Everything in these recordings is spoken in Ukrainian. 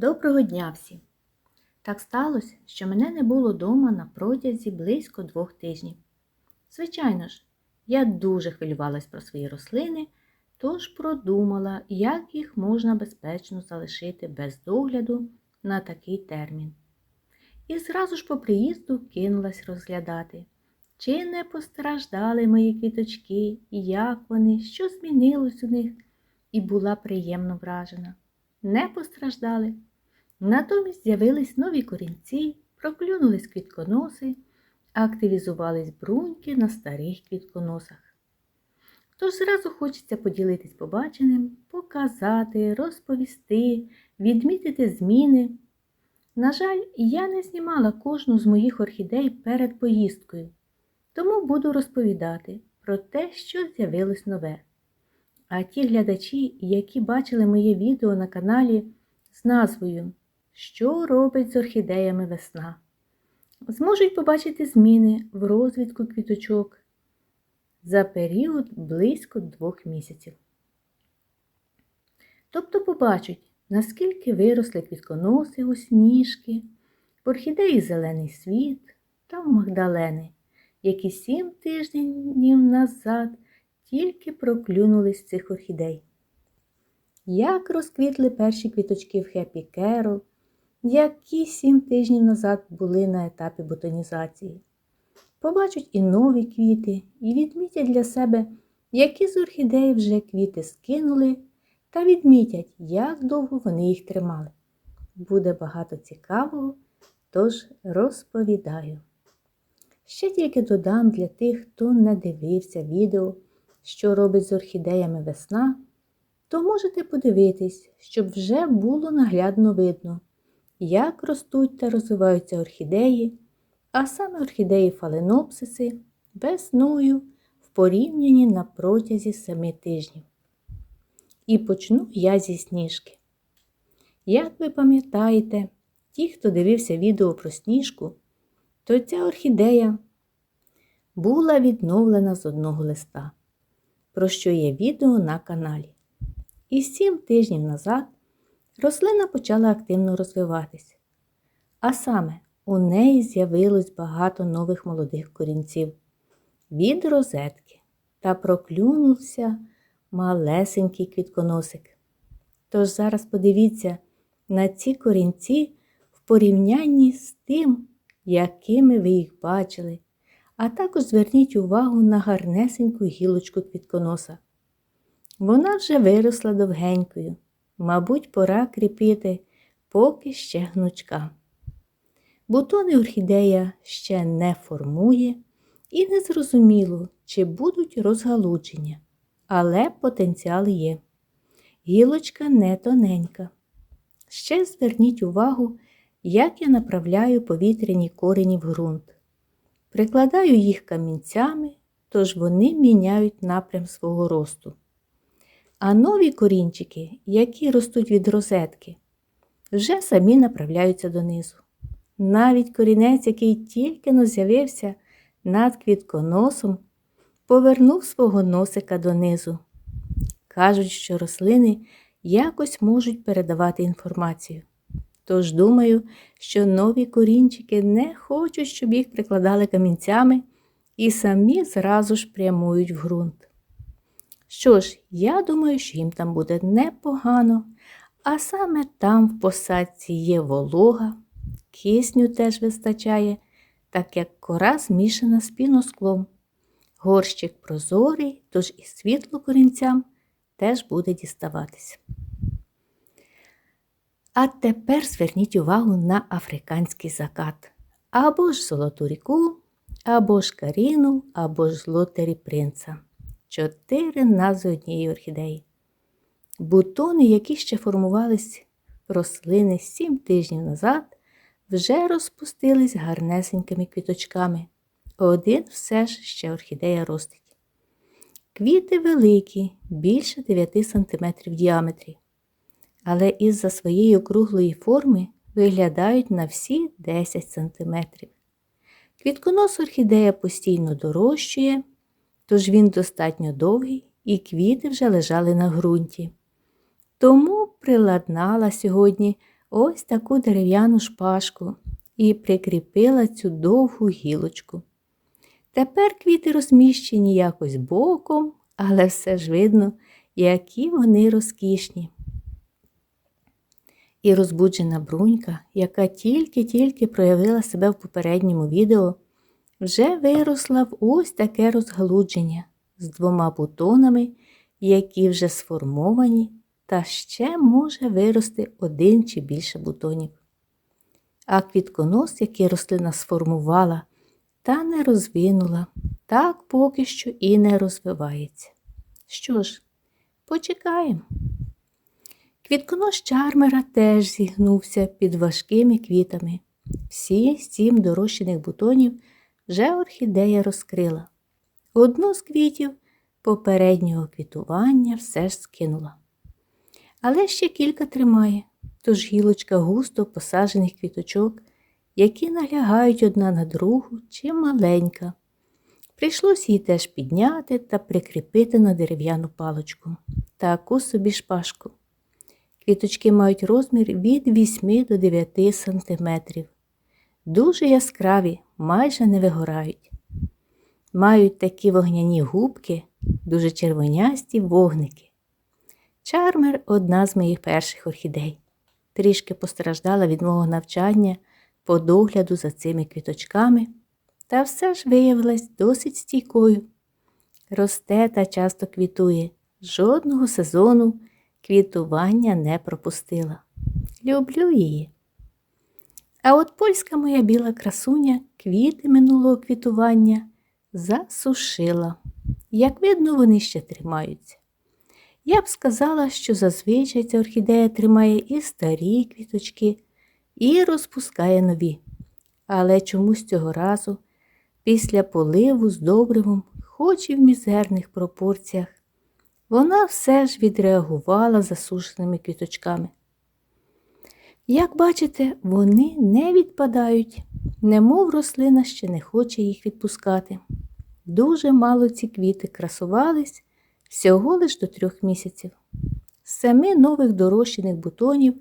Доброго дня всім! Так сталося, що мене не було вдома на протязі близько двох тижнів. Звичайно ж, я дуже хвилювалась про свої рослини, тож продумала, як їх можна безпечно залишити без догляду на такий термін. І зразу ж по приїзду кинулась розглядати, чи не постраждали мої квіточки, як вони, що змінилось у них, і була приємно вражена. Не постраждали. Натомість з'явились нові корінці, проклюнулись квітконоси, активізувались бруньки на старих квітконосах. Тож зразу хочеться поділитись побаченим, показати, розповісти, відмітити зміни. На жаль, я не знімала кожну з моїх орхідей перед поїздкою, тому буду розповідати про те, що з'явилось нове. А ті глядачі, які бачили моє відео на каналі з назвою Що робить з орхідеями весна, зможуть побачити зміни в розвитку квіточок за період близько двох місяців. Тобто побачать, наскільки виросли квітконоси у сніжки, в орхідеї зелений світ та в Магдалени, які сім тижнів назад тільки проклюнули з цих орхідей. Як розквітли перші квіточки в Хеппі Керол, які сім тижнів назад були на етапі ботанізації. Побачать і нові квіти, і відмітять для себе, які з орхідей вже квіти скинули, та відмітять, як довго вони їх тримали. Буде багато цікавого, тож розповідаю. Ще тільки додам для тих, хто не дивився відео що робить з орхідеями весна, то можете подивитись, щоб вже було наглядно видно, як ростуть та розвиваються орхідеї, а саме орхідеї фаленопсиси весною в порівнянні на протязі семи тижнів. І почну я зі сніжки. Як ви пам'ятаєте, ті, хто дивився відео про сніжку, то ця орхідея була відновлена з одного листа про що є відео на каналі. І сім тижнів назад рослина почала активно розвиватися. А саме у неї з'явилось багато нових молодих корінців від розетки та проклюнувся малесенький квітконосик. Тож зараз подивіться на ці корінці в порівнянні з тим, якими ви їх бачили а також зверніть увагу на гарнесеньку гілочку квітконоса. Вона вже виросла довгенькою, мабуть, пора кріпити, поки ще гнучка. Бутони орхідея ще не формує і не зрозуміло, чи будуть розгалудження, але потенціал є. Гілочка не тоненька. Ще зверніть увагу, як я направляю повітряні корені в ґрунт. Прикладаю їх камінцями, тож вони міняють напрям свого росту. А нові корінчики, які ростуть від розетки, вже самі направляються донизу. Навіть корінець, який тільки но з'явився над квітконосом, повернув свого носика донизу. Кажуть, що рослини якось можуть передавати інформацію. Тож думаю, що нові корінчики не хочуть, щоб їх прикладали камінцями і самі зразу ж прямують в ґрунт. Що ж, я думаю, що їм там буде непогано, а саме там в посадці є волога, кисню теж вистачає, так як кора змішана з піносклом. Горщик прозорий, тож і світло корінцям теж буде діставатися. А тепер зверніть увагу на африканський закат. Або ж золоту ріку, або ж каріну, або ж лотері принца. Чотири назви однієї орхідеї. Бутони, які ще формувались рослини сім тижнів назад, вже розпустились гарнесенькими квіточками. Один все ж ще орхідея ростить. Квіти великі, більше 9 см в діаметрі але із-за своєї округлої форми виглядають на всі 10 см. Квітконос орхідея постійно дорожчує, тож він достатньо довгий і квіти вже лежали на ґрунті. Тому приладнала сьогодні ось таку дерев'яну шпажку і прикріпила цю довгу гілочку. Тепер квіти розміщені якось боком, але все ж видно, які вони розкішні. І розбуджена брунька, яка тільки-тільки проявила себе в попередньому відео, вже виросла в ось таке розгалудження з двома бутонами, які вже сформовані, та ще може вирости один чи більше бутонів. А квітконос, який рослина сформувала, та не розвинула, так поки що і не розвивається. Що ж, почекаємо. Квітконос чармера теж зігнувся під важкими квітами. Всі сім дорощених бутонів вже орхідея розкрила. Одну з квітів попереднього квітування все ж скинула. Але ще кілька тримає, тож гілочка густо посаджених квіточок, які налягають одна на другу чи маленька. Прийшлось її теж підняти та прикріпити на дерев'яну палочку таку собі шпажку. Квіточки мають розмір від 8 до 9 см. Дуже яскраві, майже не вигорають. Мають такі вогняні губки, дуже червонясті вогники. Чармер одна з моїх перших орхідей. Трішки постраждала від мого навчання по догляду за цими квіточками, та все ж виявилась досить стійкою. Росте та часто квітує, жодного сезону квітування не пропустила. Люблю її. А от польська моя біла красуня квіти минулого квітування засушила. Як видно, вони ще тримаються. Я б сказала, що зазвичай ця орхідея тримає і старі квіточки, і розпускає нові. Але чомусь цього разу, після поливу з добривом, хоч і в мізерних пропорціях, вона все ж відреагувала засушеними квіточками. Як бачите, вони не відпадають, немов рослина ще не хоче їх відпускати. Дуже мало ці квіти красувались всього лиш до трьох місяців. З семи нових дорощених бутонів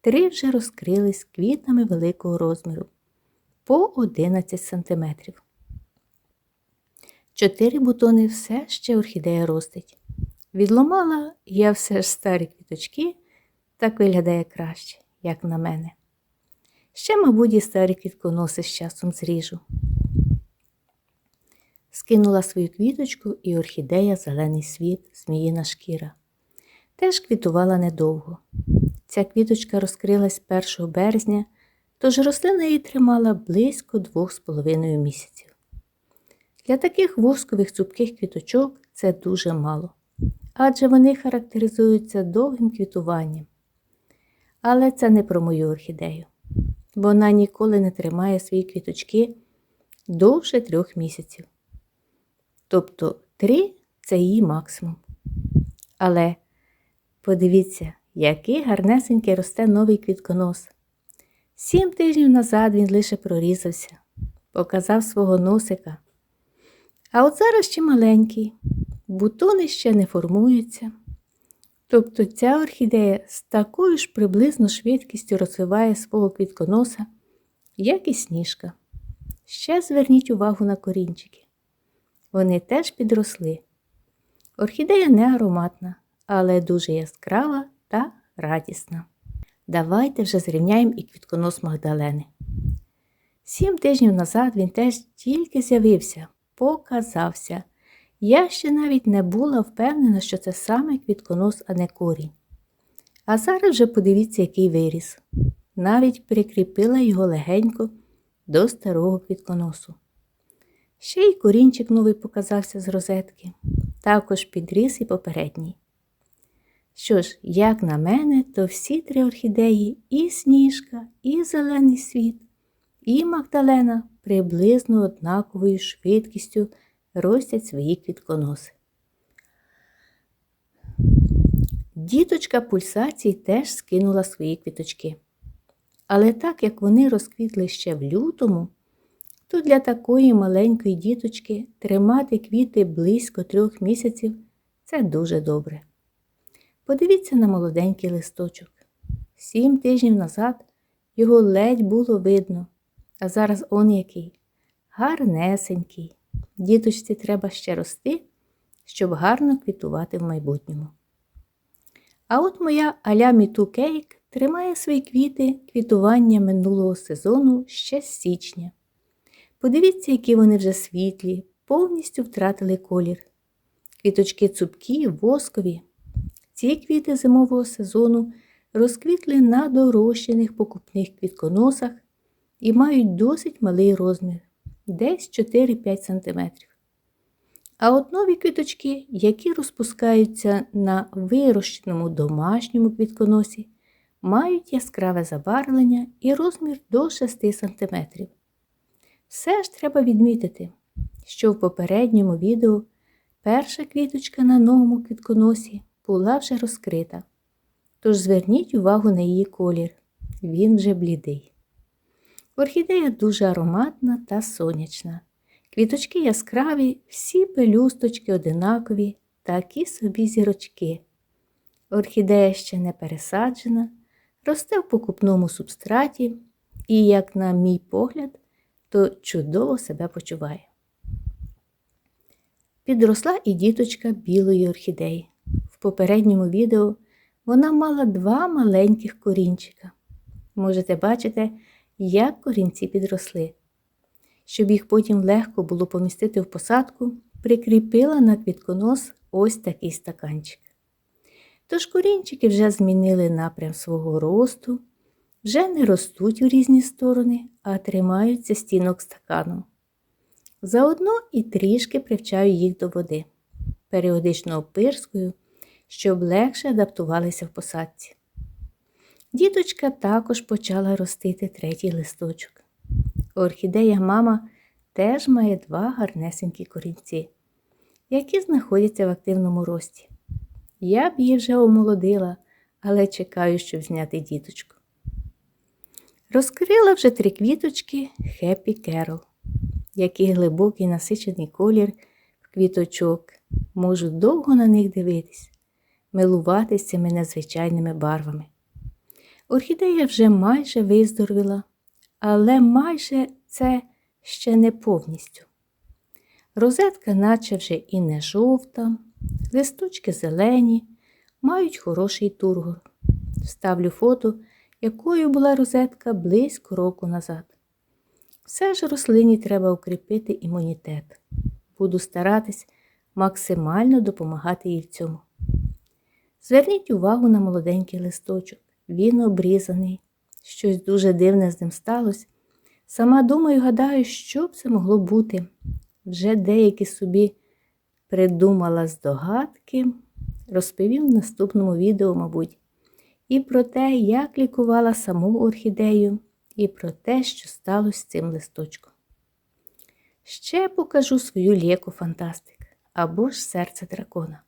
три вже розкрились квітами великого розміру по 11 см. Чотири бутони все ще орхідея ростить. Відломала я все ж старі квіточки, так виглядає краще, як на мене. Ще, мабуть, і старі квітконоси з часом зріжу. Скинула свою квіточку і орхідея зелений світ, зміїна шкіра. Теж квітувала недовго. Ця квіточка розкрилась 1 березня, тож рослина її тримала близько 2,5 місяців. Для таких воскових цупких квіточок це дуже мало адже вони характеризуються довгим квітуванням. Але це не про мою орхідею. Вона ніколи не тримає свої квіточки довше трьох місяців. Тобто три це її максимум. Але подивіться, який гарнесенький росте новий квітконос. Сім тижнів назад він лише прорізався, показав свого носика. А от зараз ще маленький, бутони ще не формуються. Тобто ця орхідея з такою ж приблизно швидкістю розвиває свого квітконоса, як і сніжка. Ще зверніть увагу на корінчики. Вони теж підросли. Орхідея не ароматна, але дуже яскрава та радісна. Давайте вже зрівняємо і квітконос Магдалени. Сім тижнів назад він теж тільки з'явився, показався. Я ще навіть не була впевнена, що це саме квітконос, а не корінь. А зараз вже подивіться, який виріс. Навіть прикріпила його легенько до старого квітконосу. Ще й корінчик новий показався з розетки, також підріс і попередній. Що ж, як на мене, то всі три орхідеї і сніжка, і зелений світ, і Магдалена приблизно однаковою швидкістю ростять свої квітконоси. Діточка пульсації теж скинула свої квіточки. Але так як вони розквітли ще в лютому, то для такої маленької діточки тримати квіти близько трьох місяців це дуже добре. Подивіться на молоденький листочок. Сім тижнів назад його ледь було видно, а зараз он який. Гарнесенький. Діточці треба ще рости, щоб гарно квітувати в майбутньому. А от моя аля Міту Кейк тримає свої квіти квітування минулого сезону ще з січня. Подивіться, які вони вже світлі, повністю втратили колір. Квіточки цупкі, воскові. Ці квіти зимового сезону розквітли на дорощених покупних квітконосах і мають досить малий розмір десь 4-5 см. А от нові квіточки, які розпускаються на вирощеному домашньому квітконосі, мають яскраве забарвлення і розмір до 6 см. Все ж треба відмітити, що в попередньому відео перша квіточка на новому квітконосі була вже розкрита. Тож зверніть увагу на її колір, він вже блідий. Орхідея дуже ароматна та сонячна. Квіточки яскраві, всі пелюсточки одинакові, такі собі зірочки. Орхідея ще не пересаджена, росте в покупному субстраті і, як на мій погляд, то чудово себе почуває. Підросла і діточка білої орхідеї. В попередньому відео вона мала два маленьких корінчика. Можете бачити, як корінці підросли. Щоб їх потім легко було помістити в посадку, прикріпила на квітконос ось такий стаканчик. Тож корінчики вже змінили напрям свого росту, вже не ростуть у різні сторони, а тримаються стінок стакану. Заодно і трішки привчаю їх до води, періодично опирскою, щоб легше адаптувалися в посадці. Діточка також почала ростити третій листочок. Орхідея мама теж має два гарнесенькі корінці, які знаходяться в активному рості. Я б її вже омолодила, але чекаю, щоб зняти діточку. Розкрила вже три квіточки Happy Carol, який глибокий насичений колір квіточок. Можу довго на них дивитись, милуватися цими незвичайними барвами. Орхідея вже майже виздоровіла, але майже це ще не повністю. Розетка, наче вже і не жовта, листочки зелені, мають хороший тургор. Вставлю фото, якою була розетка близько року назад. Все ж рослині треба укріпити імунітет. Буду старатись максимально допомагати їй в цьому. Зверніть увагу на молоденький листочок. Він обрізаний. Щось дуже дивне з ним сталося. Сама думаю, гадаю, що б це могло бути. Вже деякі собі придумала здогадки, розповім в наступному відео, мабуть, і про те, як лікувала саму орхідею, і про те, що сталося з цим листочком. Ще покажу свою ліку фантастик або ж серце дракона.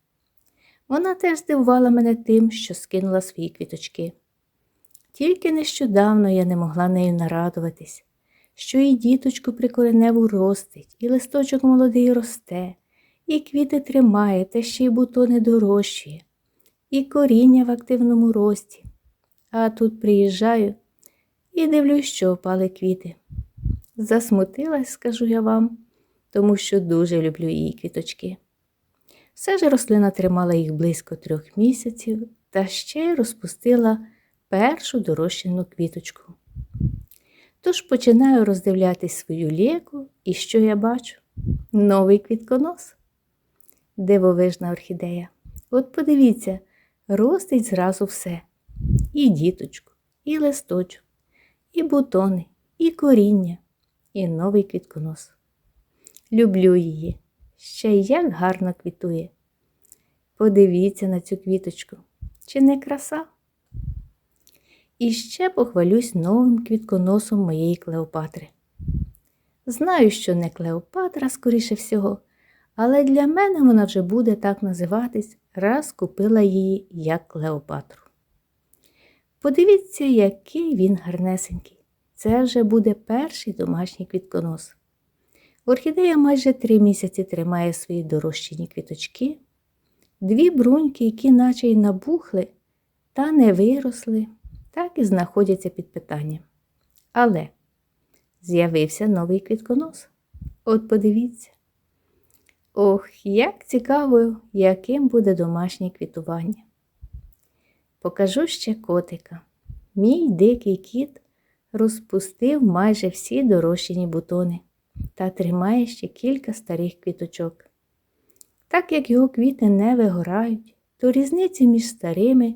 Вона теж здивувала мене тим, що скинула свої квіточки. Тільки нещодавно я не могла нею нарадуватись, що і діточку прикореневу ростить, і листочок молодий росте, і квіти тримає, та ще й бутони дорощує, і коріння в активному рості. А тут приїжджаю і дивлюсь, що опали квіти. Засмутилась, скажу я вам, тому що дуже люблю її квіточки. Все ж рослина тримала їх близько трьох місяців та ще й розпустила першу дорощену квіточку. Тож починаю роздивлятись свою ліку, і що я бачу? Новий квітконос. Дивовижна орхідея. От подивіться, ростить зразу все. І діточку, і листочок, і бутони, і коріння, і новий квітконос. Люблю її. Ще як гарно квітує. Подивіться на цю квіточку. Чи не краса? І ще похвалюсь новим квітконосом моєї Клеопатри. Знаю, що не Клеопатра, скоріше всього, але для мене вона вже буде так називатись, раз купила її як Клеопатру. Подивіться, який він гарнесенький. Це вже буде перший домашній квітконос. Орхідея майже три місяці тримає свої дорощені квіточки, дві бруньки, які наче й набухли, та не виросли так і знаходяться під питанням. Але з'явився новий квітконос. От подивіться. Ох, як цікаво, яким буде домашнє квітування. Покажу ще котика. Мій дикий кіт розпустив майже всі дорощені бутони та тримає ще кілька старих квіточок. Так як його квіти не вигорають, то різниці між старими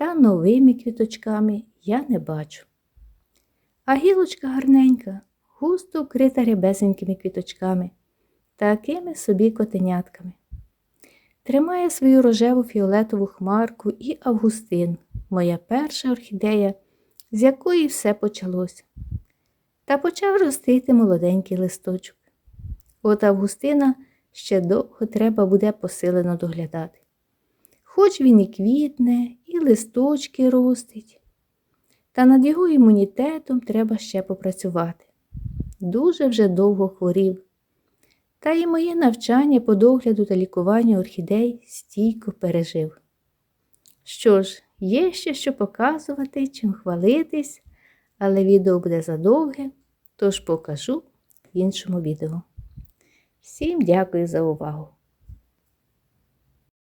та новими квіточками я не бачу. А гілочка гарненька, густо вкрита рябесенькими квіточками, такими собі котенятками. Тримає свою рожеву фіолетову хмарку і Августин, моя перша орхідея, з якої все почалося. Та почав ростити молоденький листочок. От Августина ще довго треба буде посилено доглядати. Хоч він і квітне, і листочки ростить, та над його імунітетом треба ще попрацювати. Дуже вже довго хворів. Та і моє навчання по догляду та лікуванню орхідей стійко пережив. Що ж, є ще що показувати, чим хвалитись, але відео буде задовге, тож покажу в іншому відео. Всім дякую за увагу!